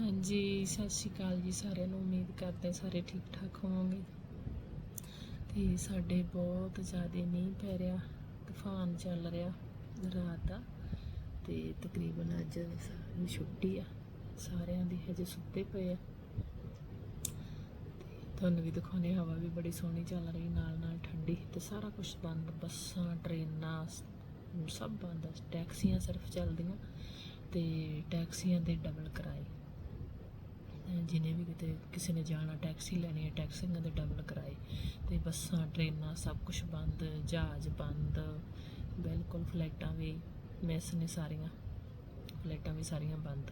ਹਾਂਜੀ, ਸਤਿ ਸ਼੍ਰੀ ਅਕਾਲ ਜੀ ਸਾਰਿਆਂ ਨੂੰ। ਉਮੀਦ ਕਰਦੇ ਸਾਰੇ ਠੀਕ ਠਾਕ ਹੋਵੋਗੇ। ਤੇ ਸਾਡੇ ਬਹੁਤ ਜ਼ਿਆਦਾ ਮੀਂਹ ਪੈ ਰਿਹਾ, ਤੂਫਾਨ ਚੱਲ ਰਿਹਾ ਰਾਤ ਦਾ। ਤੇ ਤਕਰੀਬਨ ਅੱਜ ਸਾਰੀ ਛੁੱਟੀ ਆ। ਸਾਰਿਆਂ ਦੀ ਹਜੇ ਸੁੱਤੇ ਪਏ ਆ। ਤੇ ਤੁਹਾਨੂੰ ਵੀ ਦਿਖਾਉਣੇ ਹਵਾ ਵੀ ਬੜੀ ਸੋਹਣੀ ਚੱਲ ਰਹੀ ਨਾਲ ਨਾਲ ਠੰਡੀ। ਤੇ ਸਾਰਾ ਕੁਝ ਬੰਦ, ਬੱਸਾਂ, ਟ੍ਰੇਨਾਂ ਸਭ ਬੰਦ ਟੈਕਸੀਆਂ ਸਿਰਫ ਚੱਲਦੀਆਂ ਤੇ ਟੈਕਸੀਆਂ ਦੇ ਡਬਲ ਕਿਰਾਏ। ਜਿਹਨੇ ਵੀ ਕਿਤੇ ਕਿਸੇ ਨੇ ਜਾਣਾ, ਟੈਕਸੀ ਲੈਣੀ ਹੈ, ਟੈਕਸੀਆਂ ਦੇ ਡਬਲ ਕਿਰਾਏ, ਤੇ ਬੱਸਾਂ, ਟ੍ਰੇਨਾਂ ਸਭ ਕੁਝ ਬੰਦ, ਜਹਾਜ਼ ਬੰਦ, ਬਿਲਕੁਲ ਫਲਾਈਟਾਂ ਵੀ ਮਿਸ ਨੇ ਸਾਰੀਆਂ ਫਲਾਈਟਾਂ ਵੀ ਸਾਰੀਆਂ ਬੰਦ,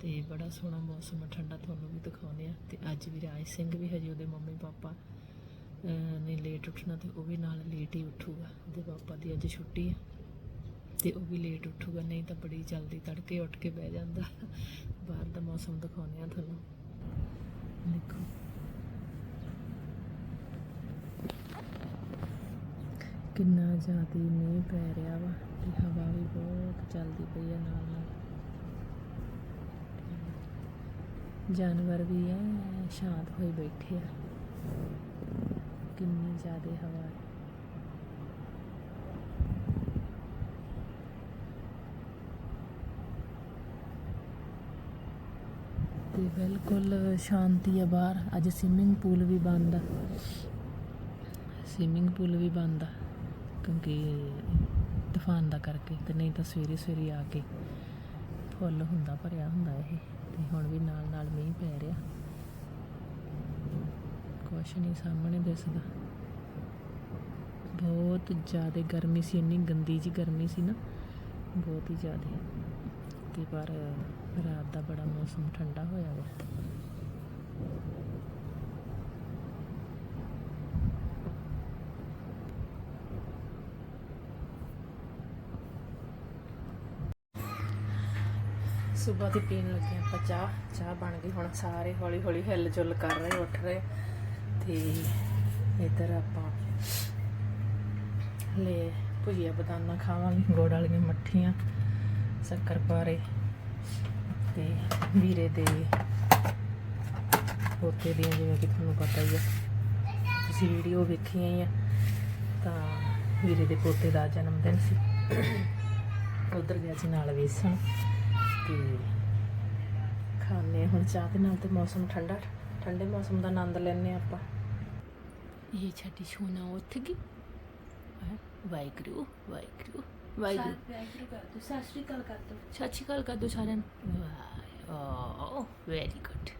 ਤੇ ਬੜਾ ਸੋਹਣਾ ਮੌਸਮ ਠੰਡਾ ਤੁਹਾਨੂੰ ਵੀ ਦਿਖਾਉਂਦੇ ਆ ਤੇ ਅੱਜ ਵੀ ਰਾਜ ਸਿੰਘ ਵੀ ਹਜੇ ਉਹਦੇ ਮੰਮੀ ਪਾਪਾ ਨੇ ਲੇਟ ਉੱਠਣਾ ਤੇ ਉਹ ਵੀ ਨਾਲ ਲੇਟ ਹੀ ਉੱਠੂਗਾ, ਉਹਦੇ ਪਾਪਾ ਦੀ ਅੱਜ ਛੁੱਟੀ ਆ ਤੇ ਉਹ ਵੀ ਲੇਟ ਉੱਠੂਗਾ, ਨਹੀਂ ਤਾਂ ਬੜੀ ਜਲਦੀ ਤੜਕੇ ਉੱਠ ਕੇ ਬਹਿ ਜਾਂਦਾ। ਬਾਹਰ ਦਾ ਮੌਸਮ ਦਿਖਾਉਂਦੇ ਆ ਤੁਹਾਨੂੰ। ਦੇਖੋ। ਕਿੰਨਾ ਜ਼ਿਆਦਾ ਮੀਂਹ ਪੈ ਰਿਹਾ ਵਾ ਤੇ ਹਵਾ ਵੀ ਬਹੁਤ ਚੱਲਦੀ ਪਈ ਆ ਨਾਲ ਨਾਲ। ਜਾਨਵਰ ਵੀ ਐ ਸ਼ਾਂਤ ਹੋਏ ਬੈਠੇ ਆ। ਕਿੰਨੀ ਜ਼ਿਆਦਾ ਹਵਾ ਹੈ। ਤੇ ਬਿਲਕੁਲ ਸ਼ਾਂਤੀ ਆ ਬਾਹਰ। ਅੱਜ ਸਵਿਮਿੰਗ ਪੂਲ ਵੀ ਬੰਦ ਆ। ਸਵਿਮਿੰਗ ਪੂਲ ਵੀ ਬੰਦ ਆ, ਕਿਉਂਕਿ ਤੂਫਾਨ ਦਾ ਕਰਕੇ ਤੇ ਨਹੀਂ ਤਾਂ ਸਵੇਰੇ ਸਵੇਰੇ ਆ ਕੇ ਫੁੱਲ ਹੁੰਦਾ, ਭਰਿਆ ਹੁੰਦਾ ਇਹ। ਤੇ ਹੁਣ ਵੀ ਨਾਲ ਨਾਲ ਮੀਂਹ ਪੈ ਰਿਹਾ। ਕੁਛ ਨਹੀਂ ਸਾਹਮਣੇ ਦਿਸਦਾ। ਬਹੁਤ ਜ਼ਿਆਦਾ ਗਰਮੀ ਸੀ, ਇੰਨੀ ਗੰਦੀ ਜੀ ਗਰਮੀ ਸੀ ਨਾ, ਬਹੁਤ ਹੀ ਜ਼ਿਆਦਾ। ਤੇ ਪਰ ਰਾਤ ਦਾ ਬੜਾ ਮੌਸਮ ਠੰਡਾ ਹੋਇਆ ਵਾ। ਸਵੇਰ ਦੀ ਪੀਣ ਲੱਗੇ ਆਪਾਂ ਚਾਹ ਚਾਹ ਬਣ ਗਈ ਹੁਣ ਸਾਰੇ ਹੌਲੀ ਹੌਲੀ ਹਿੱਲ ਜੁਲ ਕਰ ਰਹੇ, ਉੱਠ ਰਹੇ। ਤੇ ਇੱਧਰ ਆਪਾਂ ਲੈ ਭੁਜੀਆ ਬਦਾਨਾ ਖਾਵਾਂਗੇ, ਗੁੜ ਵਾਲੀਆਂ ਮੱਠੀਆਂ, ਸ਼ੱਕਰ ਪਾਰੇ। ਤੇ ਵੀਰੇ ਦੇ ਪੋਤੇ ਦੀਆਂ ਜਿਵੇਂ ਕਿ ਤੁਹਾਨੂੰ ਪਤਾ ਹੀ ਆ। ਤੁਸੀਂ ਵੀਡੀਓ ਵੇਖੀਆਂ ਹੀ ਆ, ਤਾਂ ਵੀਰੇ ਦੇ ਪੋਤੇ ਦਾ ਜਨਮ ਦਿਨ ਸੀ। ਉਧਰ ਗਿਆ ਸੀ ਨਾਲ ਵੇਸਣ ਤੇ ਖਾਣੇ ਹੁਣ ਚਾਹ ਦੇ ਨਾਲ ਤੇ ਮੌਸਮ ਠੰਡਾ, ਠੰਡੇ ਮੌਸਮ ਦਾ ਆਨੰਦ ਲੈਣੇ ਆਪਾਂ। ਇਹ ਛੱਡੀ ਸੋਨਾ ਉੱਠ ਗਈ। ਵਾਹਿਗੁਰੂ ਵਾਹਿਗੁਰੂ। ਵਾਹਿਗੁਰੂ। ਸਤਿ ਸ਼੍ਰੀ ਅਕਾਲ ਕਰ ਦੋ ਸਤਿ ਸ਼੍ਰੀ ਅਕਾਲ ਕਰ ਦੋ ਸਾਰਿਆਂ ਨੂੰ। ਓ ਵੈਰੀ ਗੁੱਡ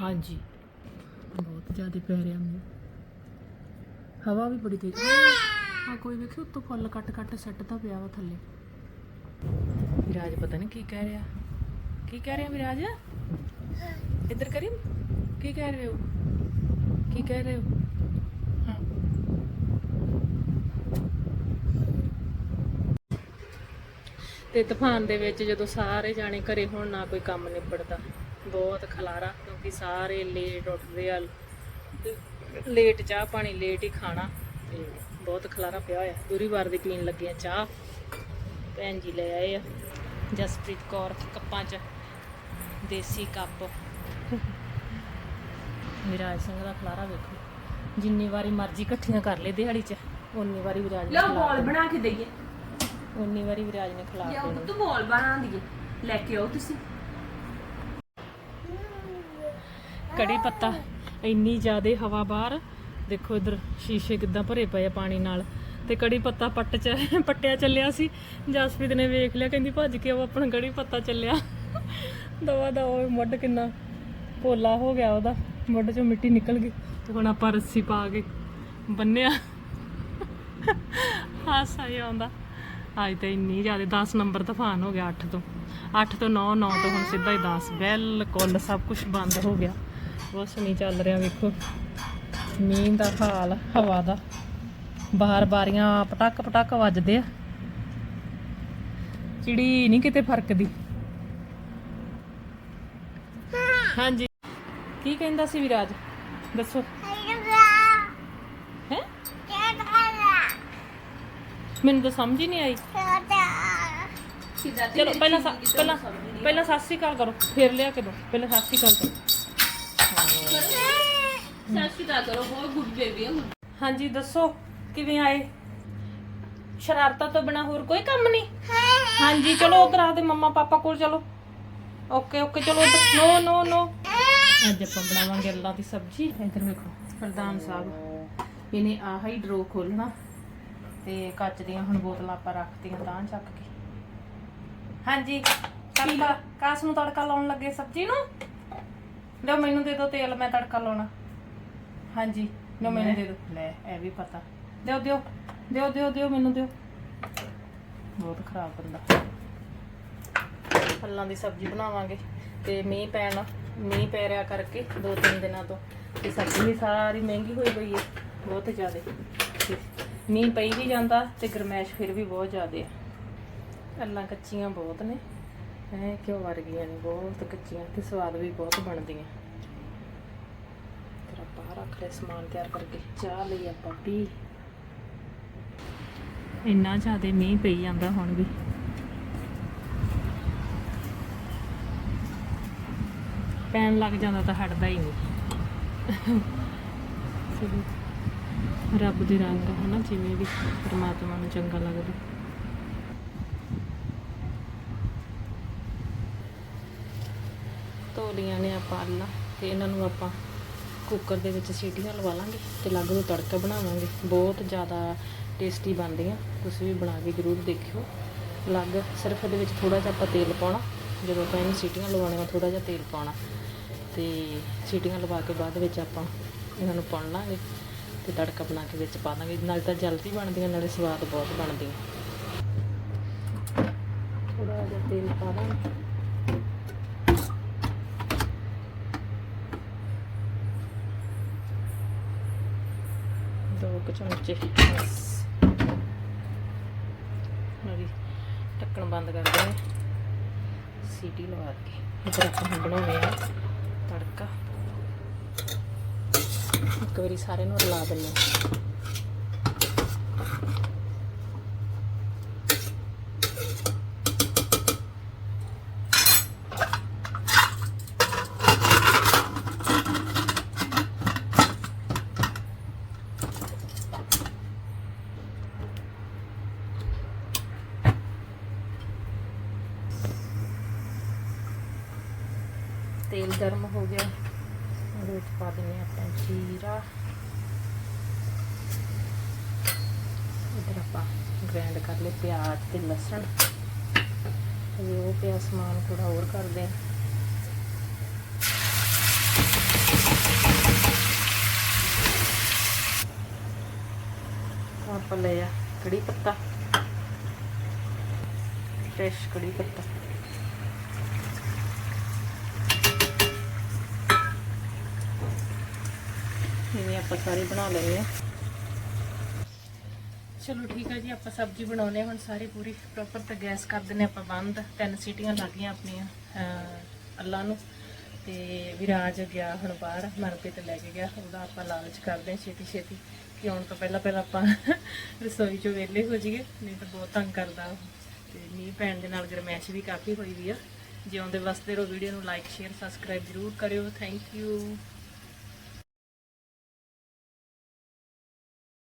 ਹਾਂਜੀ। ਬਹੁਤ ਜ਼ਿਆਦਾ ਪੈ ਰਿਹਾ ਮੀਂਹ ਹਵਾ ਵੀ ਬੜੀ ਤੇਜ਼। ਆ ਕੋਈ ਵੇਖਿਓ ਉੱਤੋਂ ਫੁੱਲ ਕੱਟ ਕੱਟ ਸੱਟਦਾ ਪਿਆ ਵਾ ਥੱਲੇ। ਵਿਰਾਜ ਪਤਾ ਨਹੀਂ ਕੀ ਕਹਿ ਰਿਹਾ। ਕੀ ਕਹਿ ਰਿਹਾ ਵਿਰਾਜ? ਇੱਧਰ ਕਰੀ ਕੀ ਕਹਿ ਰਹੇ ਹੋ? ਕੀ ਕਹਿ ਰਹੇ ਹਾਂ? ਤੇ ਤੂਫਾਨ ਦੇ ਵਿੱਚ ਜਦੋਂ ਸਾਰੇ ਜਾਣੇ ਘਰੇ ਹੋਣ ਨਾ ਕੋਈ ਕੰਮ ਨਿਬੜਦਾ। ਬਹੁਤ ਖਲਾਰਾ ਕਿਉਂਕਿ ਸਾਰੇ ਲੇਟ ਉੱਠਦੇ ਆ। ਲੇਟ ਚਾਹ ਪਾਣੀ ਲੇਟ ਹੀ ਖਾਣਾ। ਤੇ ਬਹੁਤ ਖਲਾਰਾ ਪਿਆ ਹੋਇਆ। ਦੂਰੀ ਵਾਰ ਦੀ ਪੀਣ ਲੱਗੇ ਆ ਚਾਹ। ਭੈਣ ਜੀ ਲੈ ਆਏ ਆ। ਜਸਪ੍ਰੀਤ ਕੌਰ ਕੱਪਾਂ 'ਚ। ਦੇਸੀ ਕੱਪ। ਵਿਰਾਜ ਸਿੰਘ ਦਾ ਖਲਾਰਾ ਵੇਖੋ। ਜਿੰਨੀ ਵਾਰੀ ਮਰਜ਼ੀ ਇਕੱਠੀਆਂ ਕਰ ਲੈ ਦਿਹਾੜੀ 'ਚ ਉਨੀ ਵਾਰੀ ਵਿਰਾਜ ਲਓ ਬੋਲ ਬਣਾ ਕੇ ਦਈਏ। ਉਨੀ ਵਾਰੀ ਵਿਰਾਜ ਨੇ ਖਿਲਾ ਲਿਆਓ ਦੇਣੀ। ਤੂੰ ਬੋਲ ਬਣਾ ਦਈਏ ਲੈ ਕੇ ਆਓ ਤੁਸੀਂ। ਕੜੀ ਪੱਤਾ ਇੰਨੀ ਜ਼ਿਆਦੇ ਹਵਾ ਬਾਹਰ। ਦੇਖੋ ਇਧਰ ਸ਼ੀਸ਼ੇ ਕਿੱਦਾਂ ਭਰੇ ਪਏ ਆ ਪਾਣੀ ਨਾਲ। ਤੇ ਕੜੀ ਪੱਤਾ ਪੱਟ ਚ ਪੱਟਿਆ ਚੱਲਿਆ ਸੀ। ਜਸਪ੍ਰੀਤ ਨੇ ਵੇਖ ਲਿਆ ਕਹਿੰਦੀ ਭੱਜ ਕੇ ਉਹ ਆਪਣਾ ਕੜੀ ਪੱਤਾ ਚੱਲਿਆ। ਦਵਾ ਦਾ ਉਹ ਮੁੱਢ ਕਿੰਨਾ ਪੋਲਾ ਹੋ ਗਿਆ ਉਹਦਾ। ਮੁੱਢ ਚੋਂ ਮਿੱਟੀ ਨਿਕਲ ਗਈ। ਤੇ ਹੁਣ ਆਪਾਂ ਰੱਸੀ ਪਾ ਕੇ ਬੰਨਿਆ ਹਾਸਾ ਹੀ ਆਉਂਦਾ। ਅੱਜ ਤਾਂ ਇੰਨੀ ਜ਼ਿਆਦਾ 10 ਨੰਬਰ ਤੂਫਾਨ ਹੋ ਗਿਆ 8 ਤੋਂ। 8 ਤੋਂ 9 9 ਤੋਂ ਹੁਣ ਸਿੱਧਾ ਹੀ 10 ਬਿਲਕੁਲ ਸਭ ਕੁਝ ਬੰਦ ਹੋ ਗਿਆ। ਕੁਛ ਨਹੀਂ ਚੱਲ ਰਿਹਾ ਵੇਖੋ। ਮੀਂਹ ਦਾ ਹਾਲ, ਹਵਾ ਦਾ। ਬਾਹਰ ਬਾਰੀਆਂ ਪਟਕ ਪਟਕ ਵੱਜਦੇ ਆ। ਚਿੜੀ ਨਹੀਂ ਕਿਤੇ ਫਰਕਦੀ। ਹਾਂਜੀ। ਕੀ ਕਹਿੰਦਾ ਸੀ ਵਿਰਾਜ? ਦੱਸੋ ਹੈ ਮੈਨੂੰ ਤਾਂ ਸਮਝ ਹੀ ਨਹੀਂ ਆਈ। ਚਲੋ ਪਹਿਲਾਂ ਸਾ- ਪਹਿਲਾਂ ਪਹਿਲਾਂ ਸਤਿ ਸ਼੍ਰੀ ਅਕਾਲ ਕਰੋ ਫਿਰ ਲਿਆ ਕੇ ਦੋ ਪਹਿਲਾਂ ਸਤਿ ਸ਼੍ਰੀ ਅਕਾਲ ਕਰੋ। ਸ਼੍ਰੀ ਅਕਾਲ ਕਰੋ ਬਹੁਤ ਗੁੱਡ ਬੇਬੀ ਹੈ ਹਾਂਜੀ ਦੱਸੋ ਕਿਵੇਂ ਆਏ? ਸ਼ਰਾਰਤਾਂ ਤੋਂ ਬਿਨਾ ਹੋਰ ਕੋਈ ਕੰਮ ਨਹੀਂ? ਹਾਂਜੀ ਚਲੋ ਉਧਰ ਆ ਦੇ ਮੰਮਾ ਪਾਪਾ ਕੋਲ ਚਲੋ। ਓਕੇ ਓਕੇ ਚਲੋ ਉਧਰ। ਨੋ ਨੋ ਨੋ। ਅੱਜ ਆਪਾਂ ਬਣਾਵਾਂਗੇ ਅੱਲਾ ਦੀ ਸਬਜ਼ੀ। ਇੱਧਰ ਵੇਖੋ ਪ੍ਰਧਾਨ ਸਾਹਿਬ। ਇਹਨੇ ਆਹ ਹੀ ਡਰੋ ਖੋਲਣਾ ਤੇ ਕੱਚ ਦੀਆਂ ਹੁਣ ਬੋਤਲਾਂ ਆਪਾਂ ਰੱਖਤੀਆਂ ਤਾਂ ਚੱਕ ਕੇ। ਹਾਂਜੀ, ਤੜਕਾ ਕਾਸ ਨੂੰ ਤੜਕਾ ਲਾਉਣ ਲੱਗੇ ਸਬਜ਼ੀ ਨੂੰ? ਲਓ ਮੈਨੂੰ ਦੇ ਦਿਓ ਤੇਲ, ਮੈਂ ਤੜਕਾ ਲਾਉਣਾ। ਹਾਂਜੀ, ਲਓ ਮੈਨੂੰ ਦੇ ਦਿਓ। ਲੈ, ਇਹ ਵੀ ਪਤਾ। ਦਿਓ ਦਿਓ ਦਿਓ ਦਿਓ ਦਿਓ, ਮੈਨੂੰ ਦਿਓ। ਬਹੁਤ ਖਰਾਬ ਬੰਦਾ। ਫਲਾਂ ਦੀ ਸਬਜ਼ੀ ਬਣਾਵਾਂਗੇ ਤੇ ਮੀਂਹ ਪੈਣ, ਮੀਂਹ ਪੈ ਰਿਹਾ ਕਰਕੇ ਦੋ ਤਿੰਨ ਦਿਨਾਂ ਤੋਂ। ਤੇ ਸਬਜ਼ੀ ਵੀ ਸਾਰੀ ਮਹਿੰਗੀ ਹੋਈ ਪਈ ਹੈ ਬਹੁਤ ਜ਼ਿਆਦਾ। ਮੀਂਹ ਪਈ ਵੀ ਜਾਂਦਾ ਤੇ ਗਰਮੈਸ਼ ਫਿਰ ਵੀ ਬਹੁਤ ਜ਼ਿਆਦਾ ਹੈ ਫਲਾਂ ਕੱਚੀਆਂ ਬਹੁਤ ਨੇ। ਐ ਕਿਉਂ ਵਰਗੀਆਂ ਨੇ ਬਹੁਤ ਕੱਚੀਆਂ ਤੇ ਸਵਾਦ ਵੀ ਬਹੁਤ ਬਣਦੀਆਂ। ਫਿਰ ਆਪਾਂ ਰੱਖ ਲਿਆ ਸਮਾਨ ਤਿਆਰ ਕਰਕੇ, ਚਾਹ ਲਈ ਆਪਾਂ ਪੀ ਇੰਨਾ ਜ਼ਿਆਦਾ ਮੀਂਹ ਪਈ ਜਾਂਦਾ ਹੁਣ ਵੀ। ਪੈਣ ਲੱਗ ਜਾਂਦਾ ਤਾਂ ਹਟਦਾ ਹੀ ਨਹੀਂ। ਰੱਬ ਦੇ ਰੰਗ ਹੈ ਨਾ ਜਿਵੇਂ ਵੀ ਪਰਮਾਤਮਾ ਨੂੰ ਚੰਗਾ ਲੱਗਦਾ। ਧੋ ਨੇ ਆਪਾਂ ਅੱਲਾ ਤੇ ਇਹਨਾਂ ਨੂੰ ਆਪਾਂ ਕੁੱਕਰ ਦੇ ਵਿੱਚ ਸੀਟੀਆਂ ਲਵਾ ਲਾਂਗੇ ਤੇ ਅਲੱਗ ਤੋਂ ਤੜਕਾ ਬਣਾਵਾਂਗੇ। ਬਹੁਤ ਜ਼ਿਆਦਾ ਟੇਸਟੀ ਬਣਦੀਆਂ, ਤੁਸੀਂ ਵੀ ਬਣਾ ਕੇ ਜ਼ਰੂਰ ਦੇਖਿਓ। ਅਲੱਗ, ਸਿਰਫ ਇਹਦੇ ਵਿੱਚ ਥੋੜਾ ਜਿਹਾ ਆਪਾਂ ਤੇਲ ਪਾਉਣਾ, ਜਦੋਂ ਆਪਾਂ ਇਹਨੂੰ ਸੀਟੀਆਂ ਲਵਾਉਣੀਆਂ ਥੋੜਾ ਜਿਹਾ ਤੇਲ ਪਾਉਣਾ। ਤੇ ਸੀਟੀਆਂ ਲਵਾ ਕੇ ਬਾਅਦ ਵਿੱਚ ਆਪਾਂ ਇਹਨਾਂ ਨੂੰ ਪੁਣ ਲਾਂਗੇ। ਤੇ ਤੜਕਾ ਬਣਾ ਕੇ ਵਿੱਚ ਪਾ ਦਾਂਗੇ, ਨਾਲ ਤਾਂ ਜਲਦੀ ਬਣਦੀਆਂ, ਨਾਲੇ ਸਵਾਦ ਬਹੁਤ ਬਣਦੀਆਂ। ਥੋੜਾ ਜਿਹਾ ਤੇਲ ਪਾ ਦਾਂਗੇ। ਦੋ ਕੁ ਚਮਚੇ, ਬਸ। ਮੇਰੀ ਢੱਕਣ ਬੰਦ ਕਰ ਦੇ ਸੀਟੀ ਲਵਾ ਕੇ ਇਧਰ ਆਪਾਂ ਬਣਾਉਣੇ ਆ ਤੜਕਾ। ਇੱਕ ਵਾਰੀ ਸਾਰੇ ਨੂੰ ਰਲਾ ਦਿੰਦੇ ਹਾਂ। ਤੇਲ ਗਰਮ ਹੋ ਗਿਆ। ਉਹਦੇ ਵਿੱਚ ਪਾ ਦਿੰਦੇ ਹਾਂ ਆਪਾਂ ਜੀਰਾ। ਇਧਰ ਆਪਾਂ ਗ੍ਰਾਈਂਡ ਕਰ ਲਏ ਪਿਆਜ਼ ਤੇ ਲਸਣ। ਤੇ ਉਹ ਪਿਆ ਸਮਾਨ ਥੋੜਾ ਹੋਰ ਕਰਦੇ ਹਾਂ ਆਪਾਂ ਲਿਆ ਕੜੀ ਪੱਤਾ। ਫਰੈਸ਼ ਕੜੀ ਪੱਤਾ। ਜਿਵੇਂ ਆਪਾਂ ਸਾਰੇ ਬਣਾ ਲਏ ਆ। ਚਲੋ ਠੀਕ ਆ ਜੀ ਆਪਾਂ ਸਬਜ਼ੀ ਬਣਾਉਨੇ ਹੁਣ ਸਾਰੀ ਪੂਰੀ। ਪ੍ਰੋਪਰ ਤਾਂ ਗੈਸ ਕਰ ਦਿੰਨੇ ਆਪਾਂ ਬੰਦ। ਤਿੰਨ ਸੀਟੀਆਂ ਲੱਗ ਗਈਆਂ ਆਪਣੀਆਂ ਅਹ, ਅੱਲਾ ਨੂੰ। ਤੇ ਵਿਰਾਜ ਗਿਆ ਹੁਣ ਬਾਹਰ ਮਨਪ੍ਰੀਤ ਲੈ ਕੇ ਗਿਆ। ਉਹਦਾ ਆਪਾਂ ਲਾਲਚ ਕਰਦੇ ਹਾਂ ਛੇਤੀ ਛੇਤੀ ਕਿ ਆਉਣ ਤੋਂ ਪਹਿਲਾਂ ਪਹਿਲਾਂ ਆਪਾਂ ਰਸੋਈ ਚੋਂ ਵਿਹਲੇ ਹੋ ਜਾਈਏ। ਨਹੀਂ ਤਾਂ ਬਹੁਤ ਤੰਗ ਕਰਦਾ ਉਹ। ਤੇ ਮੀਂਹ ਪੈਣ ਦੇ ਨਾਲ ਗਰਮੈਸ਼ ਵੀ ਕਾਫੀ ਹੋਈ ਵੀ ਆ। ਜੇ ਆਉਂਦੇ ਵਸਦੇ ਰਹੋ ਵੀਡੀਓ ਨੂੰ ਲਾਈਕ ਸ਼ੇਅਰ ਸਬਸਕ੍ਰਾਈਬ ਜ਼ਰੂਰ ਕਰਿਓ। Thank you